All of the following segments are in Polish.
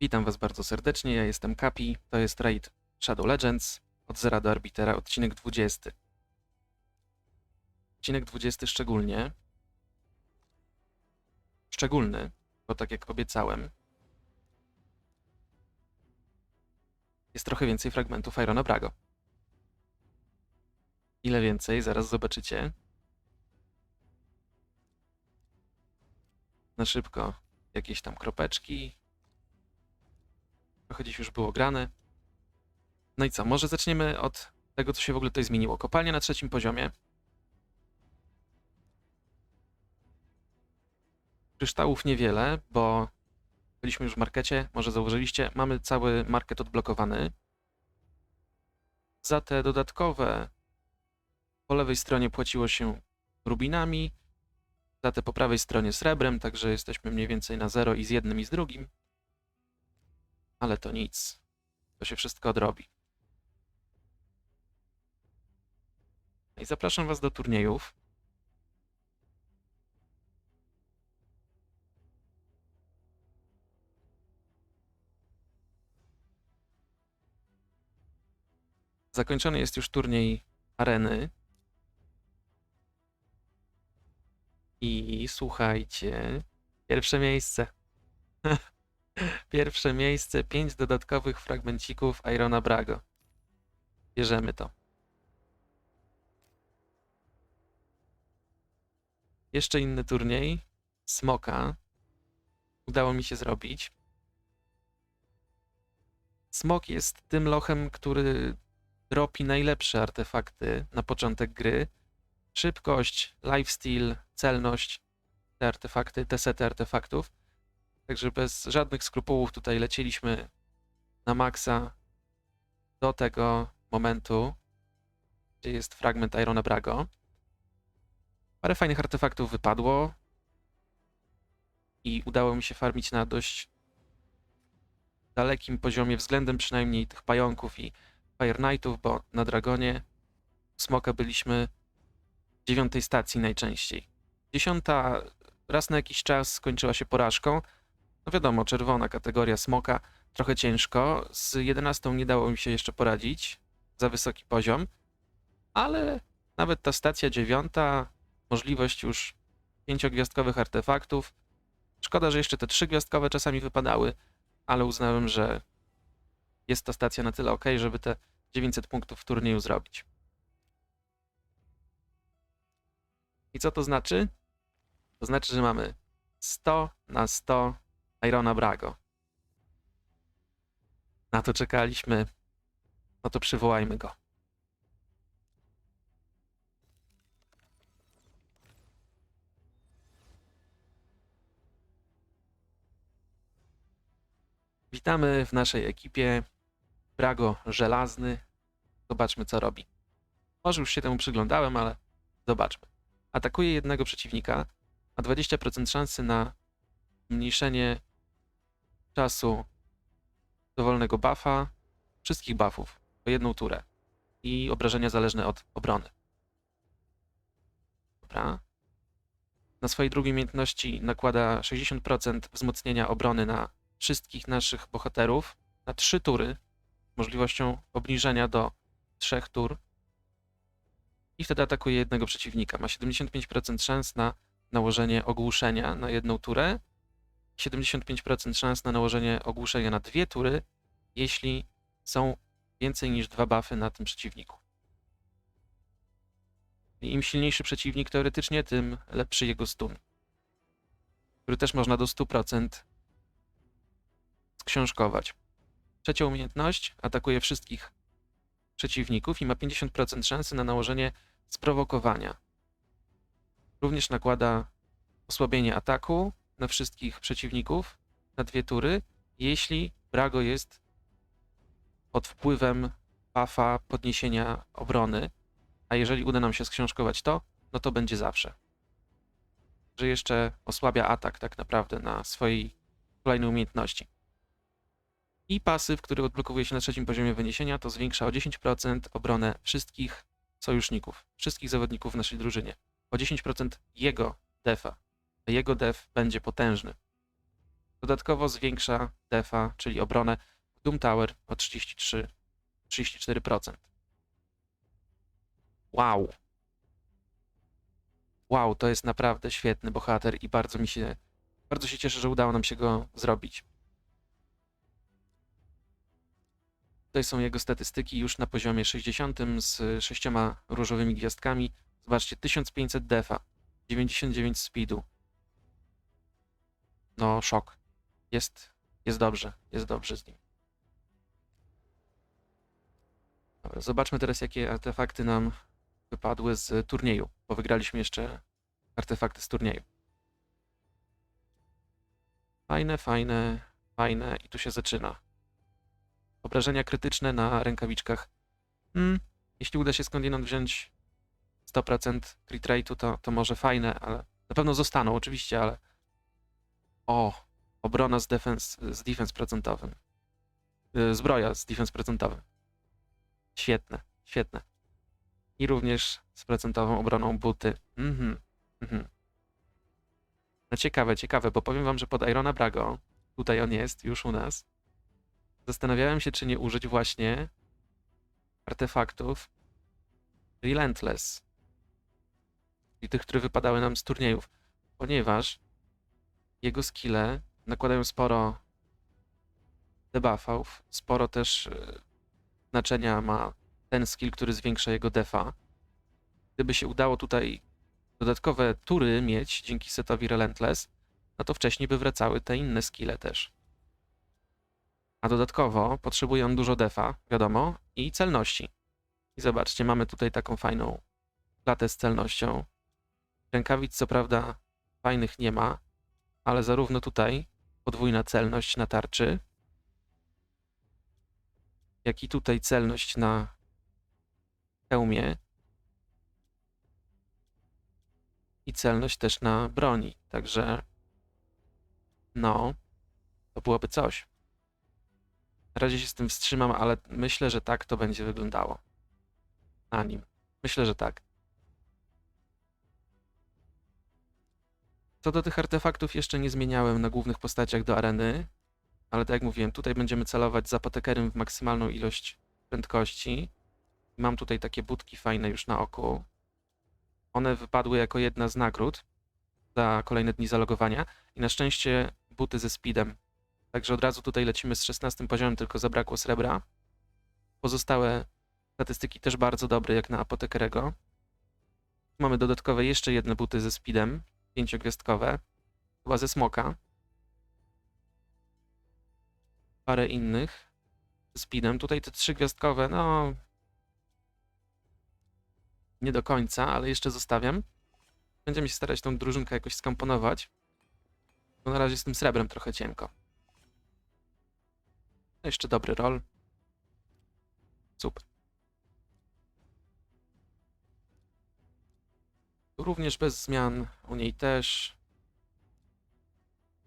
Witam Was bardzo serdecznie, ja jestem Kapi, to jest raid Shadow Legends od zera do arbitera, odcinek 20. Odcinek 20 szczególnie. Szczególny, bo tak jak obiecałem, jest trochę więcej fragmentów Irona Brago. Ile więcej, zaraz zobaczycie. Na szybko jakieś tam kropeczki, Trochę już było grane. No i co, może zaczniemy od tego, co się w ogóle tutaj zmieniło. Kopalnia na trzecim poziomie. Kryształów niewiele, bo byliśmy już w markecie, może zauważyliście, mamy cały market odblokowany. Za te dodatkowe po lewej stronie płaciło się rubinami, za te po prawej stronie srebrem, także jesteśmy mniej więcej na zero i z jednym i z drugim ale to nic. To się wszystko odrobi. I zapraszam Was do turniejów. Zakończony jest już turniej areny. I słuchajcie, pierwsze miejsce. Pierwsze miejsce, pięć dodatkowych fragmencików Irona Brago. Bierzemy to. Jeszcze inny turniej. Smoka. Udało mi się zrobić. Smok jest tym lochem, który dropi najlepsze artefakty na początek gry. Szybkość, lifesteal, celność, te artefakty, te sety artefaktów. Także bez żadnych skrupułów tutaj lecieliśmy na maksa do tego momentu, gdzie jest fragment Irona Brago. Parę fajnych artefaktów wypadło i udało mi się farmić na dość dalekim poziomie względem przynajmniej tych pająków i Fire Knightów, bo na Dragonie Smoka byliśmy dziewiątej stacji najczęściej. Dziesiąta raz na jakiś czas skończyła się porażką, no wiadomo, czerwona kategoria smoka, trochę ciężko. Z 11 nie dało mi się jeszcze poradzić, za wysoki poziom, ale nawet ta stacja dziewiąta, możliwość już pięciogwiazdkowych artefaktów. Szkoda, że jeszcze te trzygwiazdkowe czasami wypadały, ale uznałem, że jest ta stacja na tyle ok, żeby te 900 punktów w turnieju zrobić. I co to znaczy? To znaczy, że mamy 100 na 100 Irona Brago. Na to czekaliśmy. No to przywołajmy go. Witamy w naszej ekipie Brago Żelazny. Zobaczmy, co robi. Może już się temu przyglądałem, ale zobaczmy. Atakuje jednego przeciwnika, ma 20% szansy na zmniejszenie czasu dowolnego buffa, wszystkich buffów o jedną turę i obrażenia zależne od obrony. Dobra. Na swojej drugiej umiejętności nakłada 60% wzmocnienia obrony na wszystkich naszych bohaterów na 3 tury, z możliwością obniżenia do 3 tur. I wtedy atakuje jednego przeciwnika. Ma 75% szans na nałożenie ogłuszenia na jedną turę 75% szans na nałożenie ogłuszenia na dwie tury, jeśli są więcej niż dwa buffy na tym przeciwniku. Im silniejszy przeciwnik teoretycznie, tym lepszy jego stun, który też można do 100% sksiążkować. Trzecia umiejętność atakuje wszystkich przeciwników i ma 50% szansy na nałożenie sprowokowania. Również nakłada osłabienie ataku na wszystkich przeciwników na dwie tury, jeśli Brago jest pod wpływem buffa podniesienia obrony, a jeżeli uda nam się sksiążkować to, no to będzie zawsze. Że jeszcze osłabia atak tak naprawdę na swojej kolejnej umiejętności. I pasyw, który odblokowuje się na trzecim poziomie wyniesienia, to zwiększa o 10% obronę wszystkich sojuszników, wszystkich zawodników w naszej drużynie. O 10% jego defa jego dev będzie potężny. Dodatkowo zwiększa defa, czyli obronę Doom Tower o 33, 34%. Wow. Wow, to jest naprawdę świetny bohater i bardzo mi się, bardzo się cieszę, że udało nam się go zrobić. Tutaj są jego statystyki już na poziomie 60 z sześcioma różowymi gwiazdkami. Zobaczcie, 1500 defa, 99 speedu. No, szok. Jest, jest dobrze, jest dobrze z nim. Dobra, zobaczmy teraz, jakie artefakty nam wypadły z turnieju, bo wygraliśmy jeszcze artefakty z turnieju. Fajne, fajne, fajne i tu się zaczyna. Obrażenia krytyczne na rękawiczkach. Hmm, jeśli uda się skądinąd wziąć 100% crit rate'u, to, to może fajne, ale na pewno zostaną oczywiście, ale o, obrona z defense, z defense procentowym. Yy, Zbroja z defense procentowym. Świetne, świetne. I również z procentową obroną buty. Mhm, mhm. No ciekawe, ciekawe, bo powiem wam, że pod Irona Brago, tutaj on jest już u nas, zastanawiałem się, czy nie użyć właśnie artefaktów Relentless. I tych, które wypadały nam z turniejów. Ponieważ jego skille nakładają sporo debuffów, sporo też e, znaczenia ma ten skill, który zwiększa jego defa. Gdyby się udało tutaj dodatkowe tury mieć dzięki setowi Relentless, no to wcześniej by wracały te inne skille też. A dodatkowo potrzebuje on dużo defa, wiadomo, i celności. I zobaczcie, mamy tutaj taką fajną klatę z celnością. Rękawic co prawda fajnych nie ma, ale zarówno tutaj podwójna celność na tarczy, jak i tutaj celność na hełmie i celność też na broni. Także no, to byłoby coś. Na razie się z tym wstrzymam, ale myślę, że tak to będzie wyglądało. Na nim. Myślę, że tak. Co do tych artefaktów jeszcze nie zmieniałem na głównych postaciach do areny, ale tak jak mówiłem, tutaj będziemy celować z apotekerem w maksymalną ilość prędkości. Mam tutaj takie budki fajne już na oku. One wypadły jako jedna z nagród za kolejne dni zalogowania i na szczęście buty ze speedem. Także od razu tutaj lecimy z 16 poziomem, tylko zabrakło srebra. Pozostałe statystyki też bardzo dobre, jak na apotekerego. Mamy dodatkowe jeszcze jedne buty ze speedem, pięciogwiazdkowe, chyba ze smoka. Parę innych ze speedem. Tutaj te trzygwiazdkowe, no... Nie do końca, ale jeszcze zostawiam. Będziemy się starać tą drużynkę jakoś skomponować. Bo na razie z tym srebrem trochę cienko. No Jeszcze dobry roll. Super. Również bez zmian, u niej też.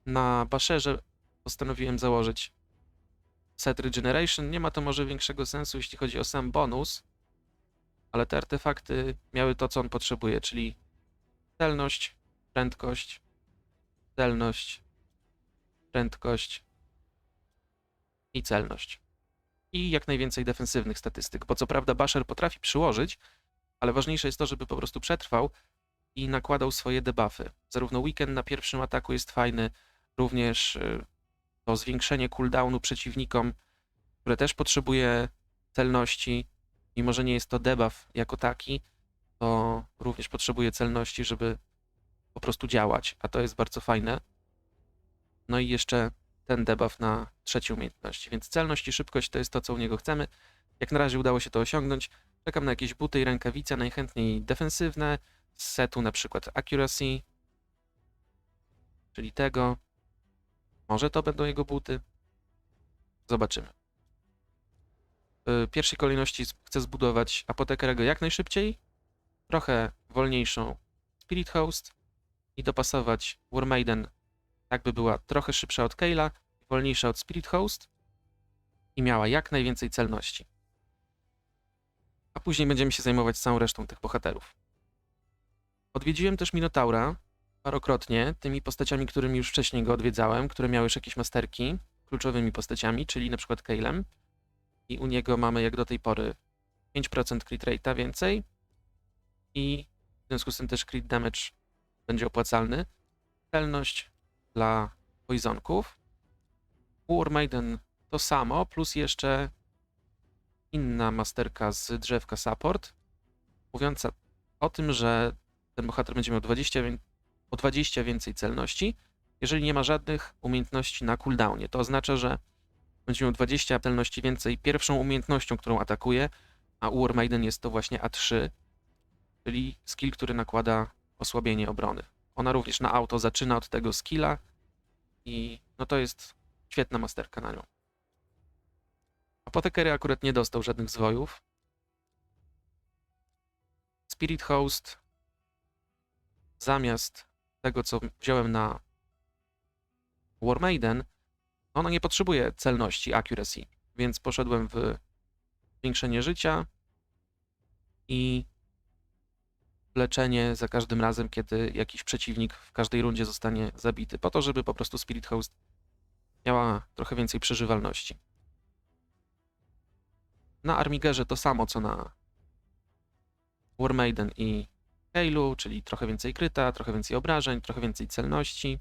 Na Basherze postanowiłem założyć set regeneration. Nie ma to może większego sensu, jeśli chodzi o sam bonus, ale te artefakty miały to, co on potrzebuje, czyli celność, prędkość, celność, prędkość i celność. I jak najwięcej defensywnych statystyk, bo co prawda Basher potrafi przyłożyć, ale ważniejsze jest to, żeby po prostu przetrwał i nakładał swoje debuffy. Zarówno weekend na pierwszym ataku jest fajny, również y, to zwiększenie cooldownu przeciwnikom, które też potrzebuje celności, mimo że nie jest to debuff jako taki, to również potrzebuje celności, żeby po prostu działać, a to jest bardzo fajne. No i jeszcze ten debuff na trzecie umiejętności, więc celność i szybkość to jest to, co u niego chcemy. Jak na razie udało się to osiągnąć. Czekam na jakieś buty i rękawice, najchętniej defensywne, setu na przykład accuracy, czyli tego. Może to będą jego buty. Zobaczymy. W pierwszej kolejności chcę zbudować apotekerego jak najszybciej, trochę wolniejszą Spirit Host i dopasować Warmaiden tak, by była trochę szybsza od Kayla, wolniejsza od Spirit Host i miała jak najwięcej celności. A później będziemy się zajmować całą resztą tych bohaterów. Odwiedziłem też Minotaura parokrotnie tymi postaciami, którymi już wcześniej go odwiedzałem, które miały już jakieś masterki, kluczowymi postaciami, czyli na przykład Kalem. I u niego mamy jak do tej pory 5% crit rate'a więcej i w związku z tym też crit damage będzie opłacalny. Celność dla poisonków. U War Maiden to samo, plus jeszcze inna masterka z drzewka support, mówiąca o tym, że ten bohater będzie miał 20, wię- o 20 więcej celności, jeżeli nie ma żadnych umiejętności na cooldownie. To oznacza, że będzie miał 20 celności więcej pierwszą umiejętnością, którą atakuje, a u War Maiden jest to właśnie A3, czyli skill, który nakłada osłabienie obrony. Ona również na auto zaczyna od tego skilla i no to jest świetna masterka na nią. Apotekery akurat nie dostał żadnych zwojów. Spirit Host zamiast tego, co wziąłem na War Maiden, ona nie potrzebuje celności, accuracy, więc poszedłem w zwiększenie życia i leczenie za każdym razem, kiedy jakiś przeciwnik w każdej rundzie zostanie zabity, po to, żeby po prostu Spirit Host miała trochę więcej przeżywalności. Na Armigerze to samo, co na War Maiden i Halo, czyli trochę więcej kryta, trochę więcej obrażeń, trochę więcej celności.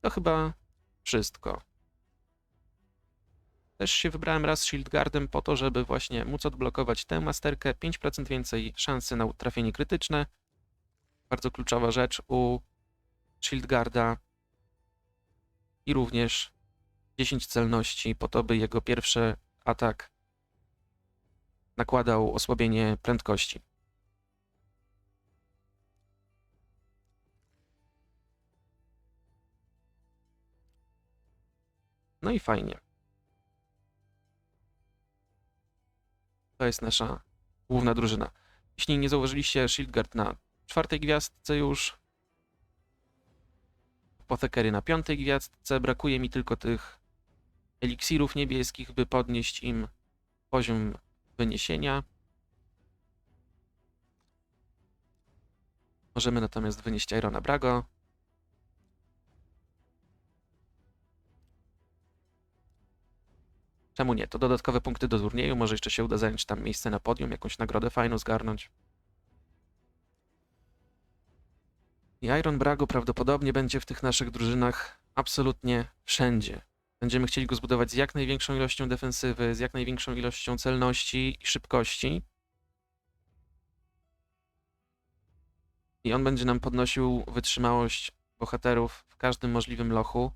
To chyba wszystko. Też się wybrałem raz Shield Guardem po to, żeby właśnie móc odblokować tę masterkę. 5% więcej szansy na trafienie krytyczne. Bardzo kluczowa rzecz u Shield Guarda. I również 10 celności po to, by jego pierwszy atak nakładał osłabienie prędkości. No i fajnie. To jest nasza główna drużyna. Jeśli nie zauważyliście, Shieldguard na czwartej gwiazdce już. Apothekery na piątej gwiazdce. Brakuje mi tylko tych eliksirów niebieskich, by podnieść im poziom wyniesienia. Możemy natomiast wynieść Irona Brago. Czemu nie? To dodatkowe punkty do turnieju. Może jeszcze się uda zająć tam miejsce na podium, jakąś nagrodę fajną zgarnąć. I Iron Brago prawdopodobnie będzie w tych naszych drużynach absolutnie wszędzie. Będziemy chcieli go zbudować z jak największą ilością defensywy, z jak największą ilością celności i szybkości. I on będzie nam podnosił wytrzymałość bohaterów w każdym możliwym lochu.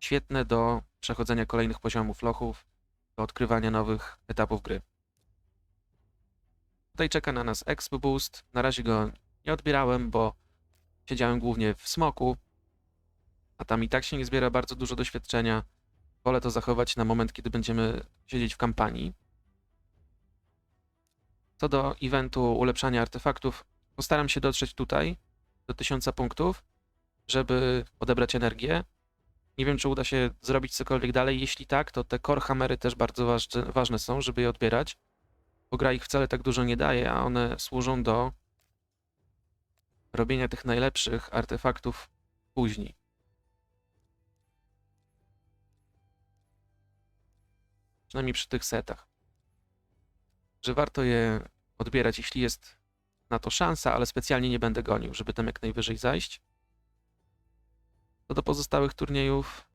Świetne do przechodzenia kolejnych poziomów lochów, do odkrywania nowych etapów gry. Tutaj czeka na nas Exp Boost. Na razie go nie odbierałem, bo siedziałem głównie w smoku, a tam i tak się nie zbiera bardzo dużo doświadczenia. Wolę to zachować na moment, kiedy będziemy siedzieć w kampanii. Co do eventu ulepszania artefaktów, postaram się dotrzeć tutaj do 1000 punktów, żeby odebrać energię. Nie wiem, czy uda się zrobić cokolwiek dalej. Jeśli tak, to te core hammery też bardzo ważne, są, żeby je odbierać, bo gra ich wcale tak dużo nie daje, a one służą do robienia tych najlepszych artefaktów później. Przynajmniej przy tych setach. Że warto je odbierać, jeśli jest na to szansa, ale specjalnie nie będę gonił, żeby tam jak najwyżej zajść. Co do pozostałych turniejów,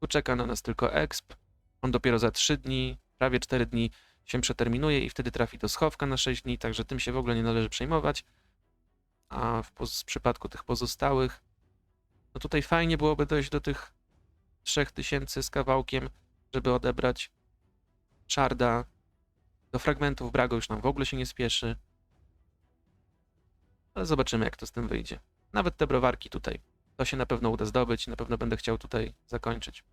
tu czeka na nas tylko exp. On dopiero za 3 dni, prawie 4 dni się przeterminuje i wtedy trafi do schowka na 6 dni, także tym się w ogóle nie należy przejmować. A w, w przypadku tych pozostałych, no tutaj fajnie byłoby dojść do tych 3000 z kawałkiem, żeby odebrać Sharda. Do fragmentów Brago już nam w ogóle się nie spieszy. Ale zobaczymy, jak to z tym wyjdzie. Nawet te browarki tutaj. To się na pewno uda zdobyć, na pewno będę chciał tutaj zakończyć.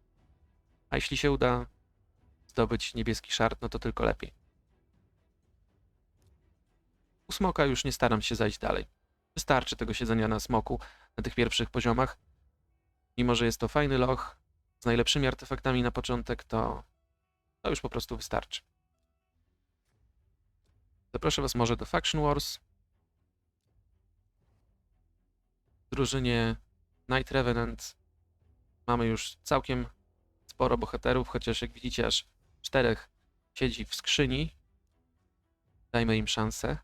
A jeśli się uda zdobyć niebieski szart, no to tylko lepiej. U smoka już nie staram się zajść dalej. Wystarczy tego siedzenia na smoku na tych pierwszych poziomach. Mimo, że jest to fajny loch z najlepszymi artefaktami na początek, to, to już po prostu wystarczy. Zaproszę Was może do Faction Wars. Drużynie Night Revenant mamy już całkiem sporo bohaterów, chociaż jak widzicie aż czterech siedzi w skrzyni. Dajmy im szansę.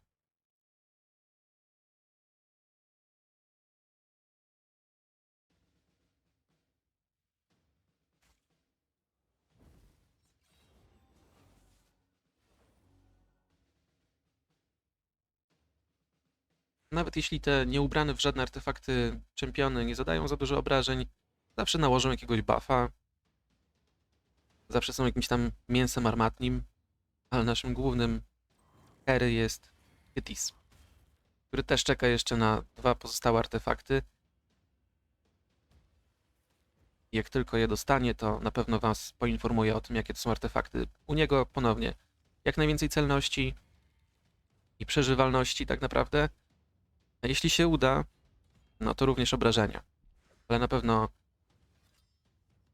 Nawet jeśli te nieubrane w żadne artefakty czempiony nie zadają za dużo obrażeń, zawsze nałożą jakiegoś buffa. Zawsze są jakimś tam mięsem armatnim, ale naszym głównym carry jest Kytis, który też czeka jeszcze na dwa pozostałe artefakty. Jak tylko je dostanie, to na pewno Was poinformuję o tym, jakie to są artefakty. U niego ponownie jak najwięcej celności i przeżywalności tak naprawdę. A jeśli się uda, no to również obrażenia. Ale na pewno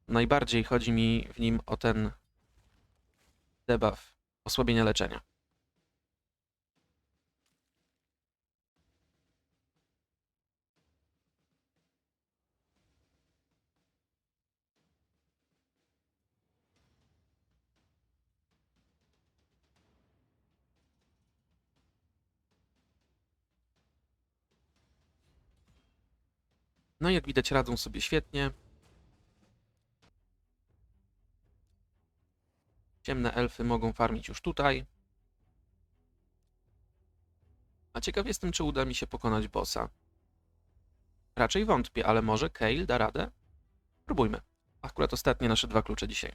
najbardziej chodzi mi w nim o ten debuff osłabienia leczenia. No jak widać radzą sobie świetnie. Ciemne elfy mogą farmić już tutaj. A ciekaw jestem, czy uda mi się pokonać bossa. Raczej wątpię, ale może Kale da radę? Próbujmy. Akurat ostatnie nasze dwa klucze dzisiaj.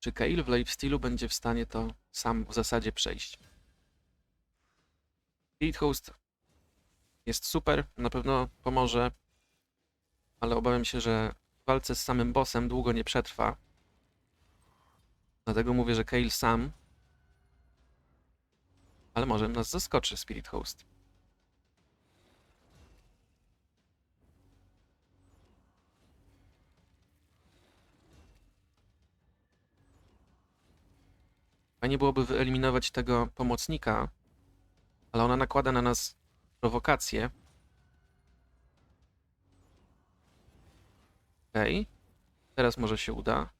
Czy Kale w lifestealu będzie w stanie to sam w zasadzie przejść? Speed Host jest super, na pewno pomoże, ale obawiam się, że w walce z samym bossem długo nie przetrwa. Dlatego mówię, że Kale sam, ale może nas zaskoczy Spirit Host. Fajnie byłoby wyeliminować tego pomocnika, ale ona nakłada na nas prowokację. Okej. Okay. Teraz może się uda.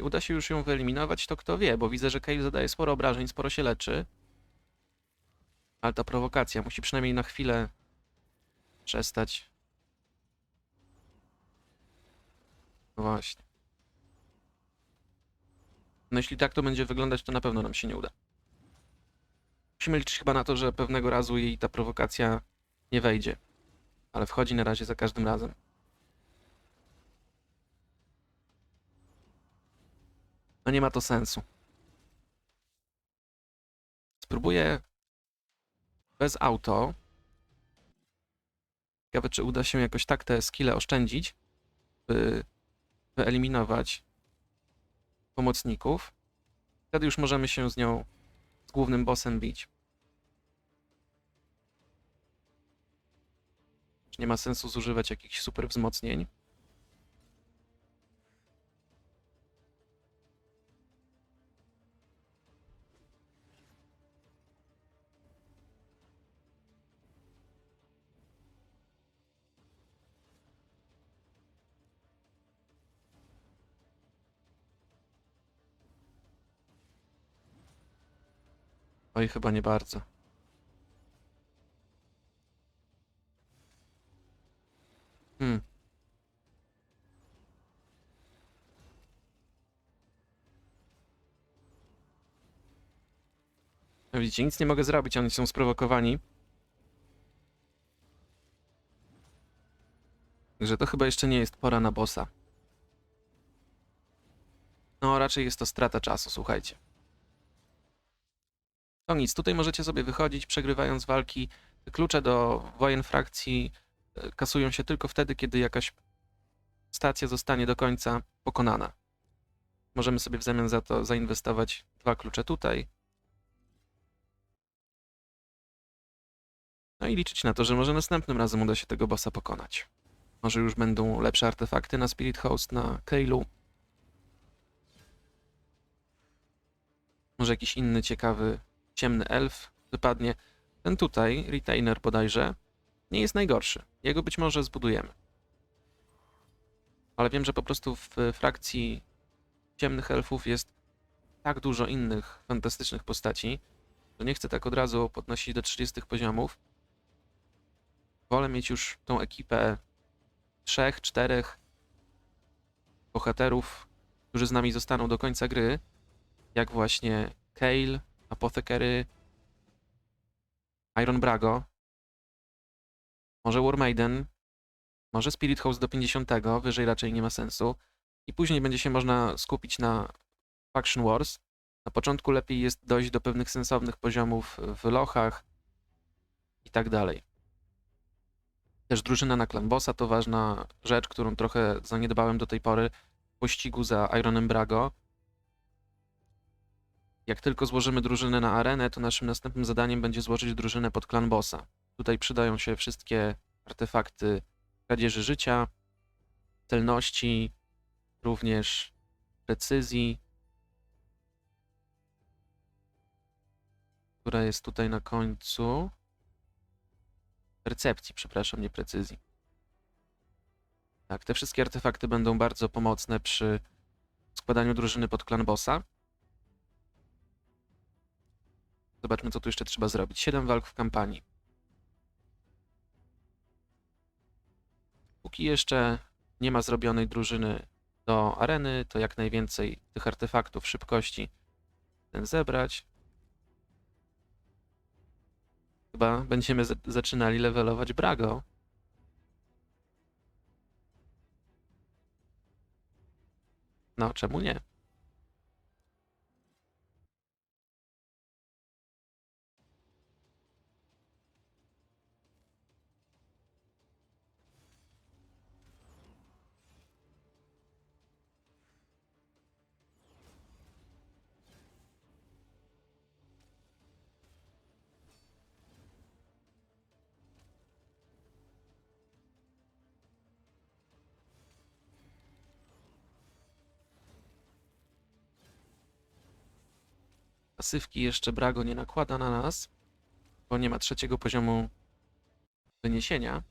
Uda się już ją wyeliminować, to kto wie, bo widzę, że Kale zadaje sporo obrażeń, sporo się leczy. Ale ta prowokacja musi przynajmniej na chwilę przestać. No właśnie. No jeśli tak to będzie wyglądać, to na pewno nam się nie uda. Musimy liczyć chyba na to, że pewnego razu jej ta prowokacja nie wejdzie. Ale wchodzi na razie za każdym razem. No nie ma to sensu. Spróbuję bez auto. Ciekawe, czy uda się jakoś tak te skille oszczędzić, by wyeliminować pomocników. Wtedy już możemy się z nią, z głównym bossem bić. Nie ma sensu zużywać jakichś super wzmocnień. Oj, chyba nie bardzo. Hmm. No Widzicie, nic nie mogę zrobić, oni są sprowokowani. Także to chyba jeszcze nie jest pora na bossa. No, raczej jest to strata czasu, słuchajcie. To nic, tutaj możecie sobie wychodzić, przegrywając walki. Klucze do wojen frakcji e, kasują się tylko wtedy, kiedy jakaś stacja zostanie do końca pokonana. Możemy sobie w zamian za to zainwestować dwa klucze tutaj. No i liczyć na to, że może następnym razem uda się tego bossa pokonać. Może już będą lepsze artefakty na Spirit Host, na Kailu. Może jakiś inny ciekawy ciemny elf wypadnie. Ten tutaj, Retainer bodajże, nie jest najgorszy. Jego być może zbudujemy. Ale wiem, że po prostu w frakcji ciemnych elfów jest tak dużo innych fantastycznych postaci, że nie chcę tak od razu podnosić do 30 poziomów. Wolę mieć już tą ekipę trzech, czterech bohaterów, którzy z nami zostaną do końca gry, jak właśnie Kale, Apothecary, Iron Brago, może War Maiden, może Spirit House do 50, wyżej raczej nie ma sensu. I później będzie się można skupić na Faction Wars. Na początku lepiej jest dojść do pewnych sensownych poziomów w lochach i tak dalej. Też drużyna na Clan Bossa to ważna rzecz, którą trochę zaniedbałem do tej pory w pościgu za Ironem Brago. Jak tylko złożymy drużynę na arenę, to naszym następnym zadaniem będzie złożyć drużynę pod Clan Bossa. Tutaj przydają się wszystkie artefakty kradzieży życia, celności, również precyzji, która jest tutaj na końcu. Percepcji, przepraszam, nie precyzji. Tak, te wszystkie artefakty będą bardzo pomocne przy składaniu drużyny pod klan bossa. Zobaczmy, co tu jeszcze trzeba zrobić. 7 walk w kampanii. Póki jeszcze nie ma zrobionej drużyny do areny, to jak najwięcej tych artefaktów szybkości ten zebrać. Chyba będziemy zaczynali levelować Brago. No, czemu nie? Pasywki jeszcze Brago nie nakłada na nas, bo nie ma trzeciego poziomu wyniesienia.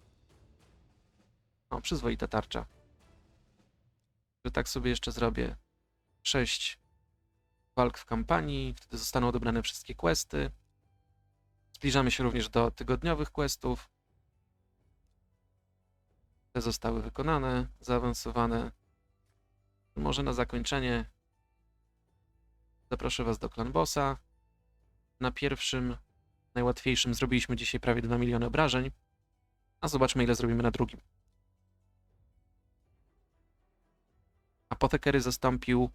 O, przyzwoita tarcza. Że tak sobie jeszcze zrobię 6 walk w kampanii, wtedy zostaną odebrane wszystkie questy. Zbliżamy się również do tygodniowych questów. Te zostały wykonane, zaawansowane. Może na zakończenie Zaproszę Was do Clan Bossa. Na pierwszym, najłatwiejszym zrobiliśmy dzisiaj prawie 2 miliony obrażeń. A zobaczmy, ile zrobimy na drugim. Apothekery zastąpił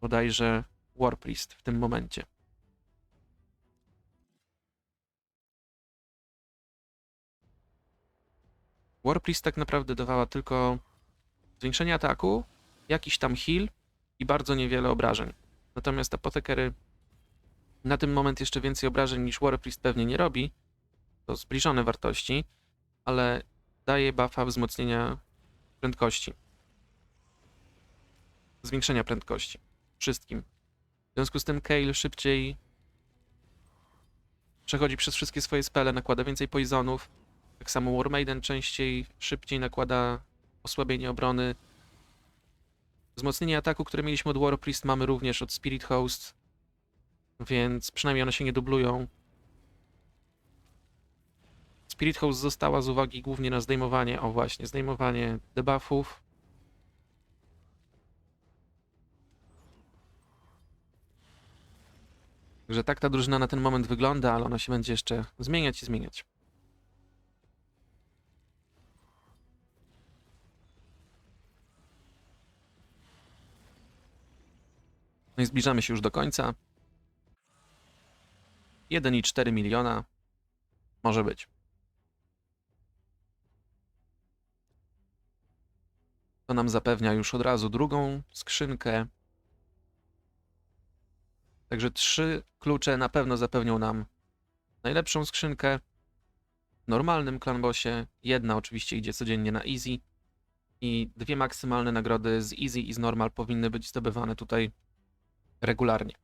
bodajże Warpriest w tym momencie. Warpriest tak naprawdę dawała tylko zwiększenie ataku, jakiś tam heal i bardzo niewiele obrażeń. Natomiast apotekery na ten moment jeszcze więcej obrażeń niż Warpriest pewnie nie robi. To zbliżone wartości, ale daje buffa wzmocnienia prędkości. Zwiększenia prędkości. Wszystkim. W związku z tym Kale szybciej przechodzi przez wszystkie swoje spele, nakłada więcej poisonów. Tak samo War Maiden częściej, szybciej nakłada osłabienie obrony, Wzmocnienie ataku, które mieliśmy od War Priest, mamy również od Spirit Host, więc przynajmniej one się nie dublują. Spirit Host została z uwagi głównie na zdejmowanie, o właśnie, zdejmowanie debuffów. Także tak ta drużyna na ten moment wygląda, ale ona się będzie jeszcze zmieniać i zmieniać. No i zbliżamy się już do końca. 1,4 miliona może być. To nam zapewnia już od razu drugą skrzynkę. Także trzy klucze na pewno zapewnią nam najlepszą skrzynkę w normalnym clanbossie. Jedna oczywiście idzie codziennie na easy i dwie maksymalne nagrody z easy i z normal powinny być zdobywane tutaj regularnie.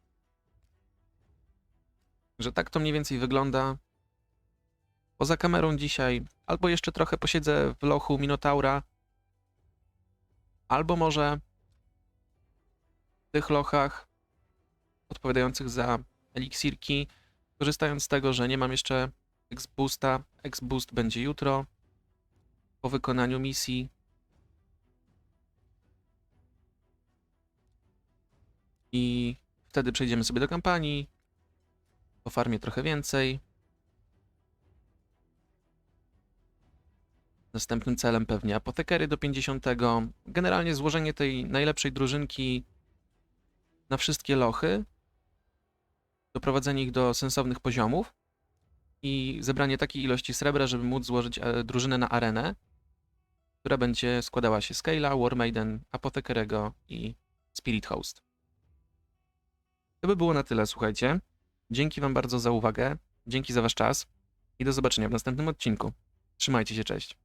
Że tak to mniej więcej wygląda. Poza kamerą dzisiaj albo jeszcze trochę posiedzę w lochu Minotaura, albo może w tych lochach odpowiadających za eliksirki, korzystając z tego, że nie mam jeszcze X-Boosta. X-Boost będzie jutro po wykonaniu misji. I wtedy przejdziemy sobie do kampanii. Po farmie trochę więcej. Następnym celem pewnie apotekery do 50. Generalnie złożenie tej najlepszej drużynki na wszystkie lochy, doprowadzenie ich do sensownych poziomów i zebranie takiej ilości srebra, żeby móc złożyć e, drużynę na arenę, która będzie składała się z Kayla, Warmaiden, Apotekerego i Spirit Host. To by było na tyle, słuchajcie. Dzięki Wam bardzo za uwagę, dzięki za Wasz czas i do zobaczenia w następnym odcinku. Trzymajcie się, cześć.